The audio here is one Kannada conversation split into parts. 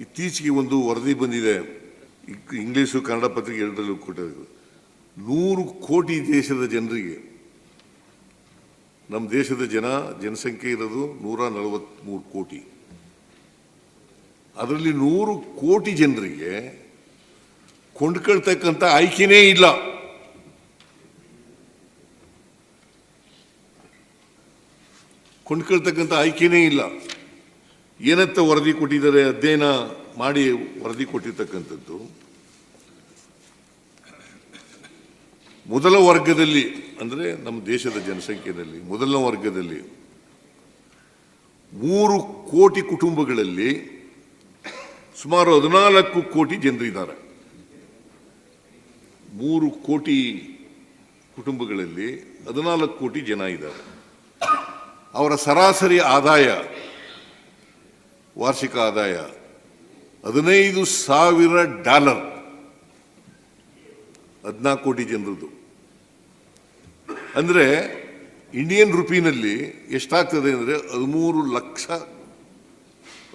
ಇತ್ತೀಚೆಗೆ ಒಂದು ವರದಿ ಬಂದಿದೆ. ಇಂಗ್ಲಿಷು ಕನ್ನಡ ಪತ್ರಿಕೆ ಎರಡರಲ್ಲೂ ಕೊಟ್ಟಿದೆ ನೂರು ಕೋಟಿ ದೇಶದ ಜನರಿಗೆ ನಮ್ಮ ದೇಶದ ಜನ, ಜನಸಂಖ್ಯೆ ಇರೋದು ನೂರ ನಲವತ್ತ್ಮೂರು ಕೋಟಿ. ಅದರಲ್ಲಿ ನೂರು ಕೋಟಿ ಜನರಿಗೆ ಕೊಂಡ್ಕೊಳ್ತಕ್ಕಂಥ ಆಯ್ಕೆನೇ ಇಲ್ಲ. ಕೊಂಡ್ಕೊಳ್ತಕ್ಕಂಥ ಆಯ್ಕೆನೇ ಇಲ್ಲ. ಏನಂತ ವರದಿ ಕೊಟ್ಟಿದ್ದಾರೆ ಅಧ್ಯಯನ ಮಾಡಿ ವರದಿ ಕೊಟ್ಟಿರ್ತಕ್ಕಂಥದ್ದು? ಮೊದಲ ವರ್ಗದಲ್ಲಿ, ಅಂದರೆ ನಮ್ಮ ದೇಶದ ಜನಸಂಖ್ಯೆಯಲ್ಲಿ, ಮೊದಲ ವರ್ಗದಲ್ಲಿ ಮೂರು ಕೋಟಿ ಕುಟುಂಬಗಳಲ್ಲಿ ಸುಮಾರು ಹದಿನಾಲ್ಕು ಕೋಟಿ ಜನರಿದ್ದಾರೆ ಮೂರು ಕೋಟಿ ಕುಟುಂಬಗಳಲ್ಲಿ ಹದಿನಾಲ್ಕು ಕೋಟಿ ಜನ ಇದ್ದಾರೆ. ಅವರ ಸರಾಸರಿ ಆದಾಯ ವಾರ್ಷಿಕ ಆದಾಯ ಹದಿನೈದು ಸಾವಿರ ಡಾಲರ್. ಹದಿನಾಲ್ಕು ಕೋಟಿ ಜನರದು ಅಂದರೆ ಇಂಡಿಯನ್ ರುಪಿನಲ್ಲಿ ಎಷ್ಟಾಗ್ತದೆ ಅಂದರೆ ಹದಿಮೂರು ಲಕ್ಷ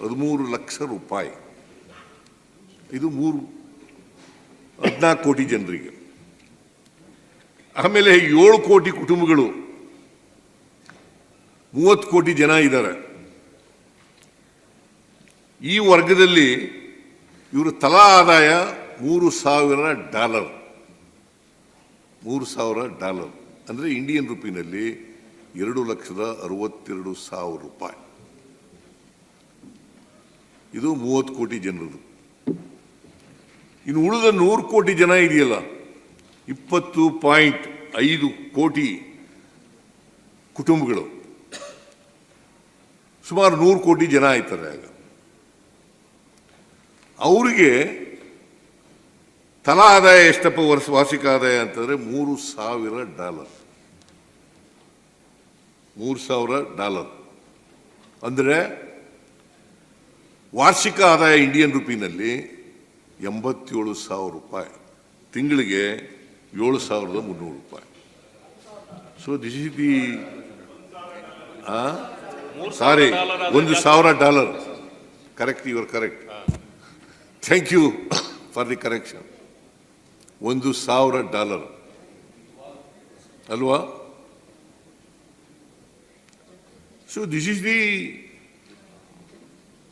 ಹದಿಮೂರು ಲಕ್ಷ ರೂಪಾಯಿ. ಇದು ಮೂರು, ಹದಿನಾಲ್ಕು ಕೋಟಿ ಜನರಿಗೆ. ಆಮೇಲೆ ಏಳು ಕೋಟಿ ಕುಟುಂಬಗಳು. ಮೂವತ್ತು ಕೋಟಿ ಜನ ಇದ್ದಾರೆ. ಈ ವರ್ಗದಲ್ಲಿ ಇವರು ತಲಾ ಆದಾಯ ಮೂರು ಸಾವಿರ ಡಾಲರ್. ಮೂರು ಸಾವಿರ ಡಾಲರ್. ಅಂದರೆ ಇಂಡಿಯನ್ ರುಪಿನಲ್ಲಿ ಎರಡು ಲಕ್ಷದ ಅರವತ್ತೆರಡು ಸಾವಿರ ರೂಪಾಯಿ. ಇದು ಮೂವತ್ತು ಕೋಟಿ ಜನರದು. ಇನ್ನು ಉಳಿದ ನೂರು ಕೋಟಿ ಜನ ಇದೆಯಲ್ಲ, ಇಪ್ಪತ್ತು ಪಾಯಿಂಟ್ ಐದು ಕೋಟಿ ಕುಟುಂಬಗಳು. ಸುಮಾರು ನೂರು ಕೋಟಿ ಜನ ಆಯ್ತಾರೆ ಆಗ. ಅವರಿಗೆ ತಲಾ ಆದಾಯ ಎಷ್ಟಪ್ಪ ವರ್ಷ ವಾರ್ಷಿಕ ಆದಾಯ ಅಂತಂದ್ರೆ ಮೂರು ಸಾವಿರ ಡಾಲರ್. ಮೂರು ಸಾವಿರ ಡಾಲರ್. ಅಂದರೆ ವಾರ್ಷಿಕ ಆದಾಯ ಇಂಡಿಯನ್ ರುಪಿನಲ್ಲಿ ಎಂಬತ್ತೇಳು ಸಾವಿರ ರೂಪಾಯಿ. ತಿಂಗಳಿಗೆ ಏಳು ಸಾವಿರದ ಮುನ್ನೂರು ರೂಪಾಯಿ. So this is the sorry ಒಂದು ಸಾವಿರ dollar. Correct your correct thank you for the correction ಒಂದು ಸಾವಿರ ಡಾಲರ್. ಅಲ್ವಾ? ಸೊ ದಿಸ್ ಇಸ್ ದಿ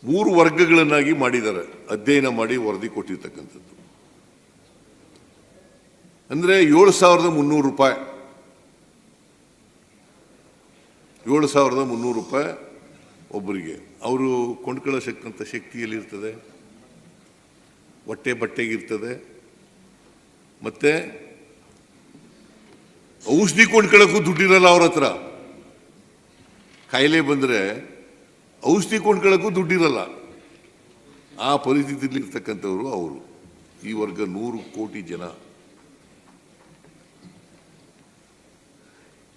ಮೂರು ವರ್ಗಗಳನ್ನಾಗಿ ಮಾಡಿದ್ದಾರೆ. ಅಧ್ಯಯನ ಮಾಡಿ ವರದಿ ಕೊಟ್ಟಿರ್ತಕ್ಕಂಥದ್ದು. ಅಂದ್ರೆ ಏಳು ಸಾವಿರದ ಮುನ್ನೂರು ರೂಪಾಯಿ. ಏಳು ಸಾವಿರದ ಮುನ್ನೂರು ರೂಪಾಯಿ ಒಬ್ಬರಿಗೆ. ಅವರು ಕೊಂಡ್ಕೊಳ್ಳೋ ಶಕ್ತಿಯಲ್ಲಿ ಶಕ್ತಿಯಲ್ಲಿರ್ತದೆ. ಹೊಟ್ಟೆ ಬಟ್ಟೆಗಿರ್ತದೆ ಮತ್ತೆ ಔಷಧಿ ಕೊಂಡ್ಕೊಳ್ಳೋಕ್ಕೂ ದುಡ್ಡಿರಲ್ಲ ಅವ್ರ ಹತ್ರ. ಕಾಯಿಲೆ ಬಂದರೆ ಔಷಧಿ ಕೊಂಡ್ಕೊಳ್ಳೋಕ್ಕೂ ದುಡ್ಡಿರಲ್ಲ. ಆ ಪರಿಸ್ಥಿತಿಯಲ್ಲಿ ಇರ್ತಕ್ಕಂಥವ್ರು ಅವರು. ಈ ವರ್ಗ ನೂರು ಕೋಟಿ ಜನ.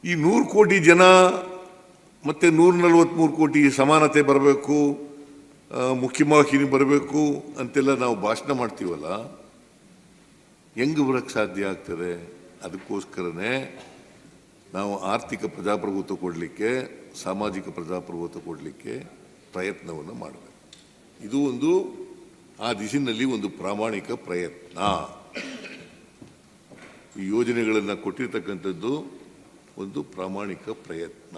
ಈ ನೂರು ಕೋಟಿ ಜನ ಮತ್ತೆ ನೂರ ನಲವತ್ಮೂರು ಕೋಟಿ ಸಮಾನತೆ ಬರಬೇಕು. ಮುಖ್ಯವಾಹಿನಿ ಬರಬೇಕು ಅಂತೆಲ್ಲ ನಾವು ಭಾಷಣ ಮಾಡ್ತೀವಲ್ಲ, ಹೆಂಗೆ ಬರಕ್ಕೆ ಸಾಧ್ಯ ಆಗ್ತದೆ? ಅದಕ್ಕೋಸ್ಕರನೇ ನಾವು ಆರ್ಥಿಕ ಪ್ರಜಾಪ್ರಭುತ್ವ ಕೊಡಲಿಕ್ಕೆ, ಸಾಮಾಜಿಕ ಪ್ರಜಾಪ್ರಭುತ್ವ ಕೊಡಲಿಕ್ಕೆ ಪ್ರಯತ್ನವನ್ನು ಮಾಡಬೇಕು. ಇದು ಒಂದು ಆ ದಿಶಿನಲ್ಲಿ ಒಂದು ಪ್ರಾಮಾಣಿಕ ಪ್ರಯತ್ನ. ಈ ಯೋಜನೆಗಳನ್ನು ಕೊಟ್ಟಿರ್ತಕ್ಕಂಥದ್ದು ಒಂದು ಪ್ರಾಮಾಣಿಕ ಪ್ರಯತ್ನ.